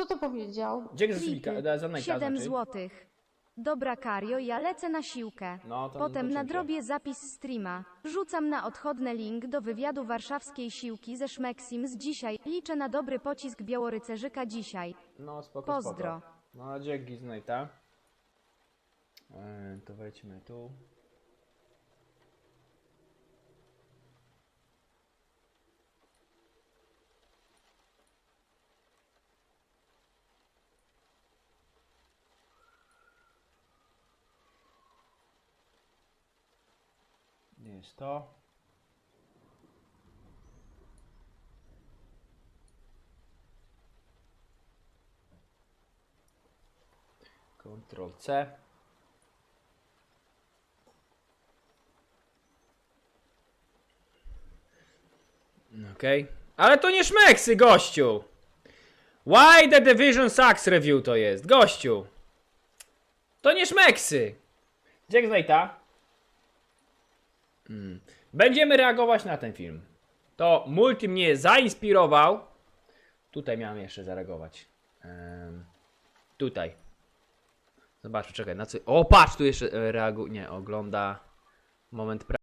Kto to powiedział? Dzięki za subika, Klipy. da- za najka 7 znaczy. złotych. Dobra Kario, ja lecę na siłkę. No, to Potem do na ciebie. drobie zapis streama. Rzucam na odchodne link do wywiadu warszawskiej siłki ze Szmeksim z dzisiaj. Liczę na dobry pocisk Białorycerzyka dzisiaj. No, spoko, Pozdro. spoko. No, dzięki z Nate'a. Eee, to wejdźmy tu. Nie jest to. Ctrl C. Okej. Ale to nie szmeksy, gościu! Why the Division Sucks review to jest, gościu! To nie szmeksy! Dzięki Znajta. Mm. Będziemy reagować na ten film. To multi mnie zainspirował. Tutaj miałem jeszcze zareagować. Tutaj. Zobaczmy, czekaj, na co... O, patrz, tu jeszcze e, reaguje... Nie, ogląda... Moment pra...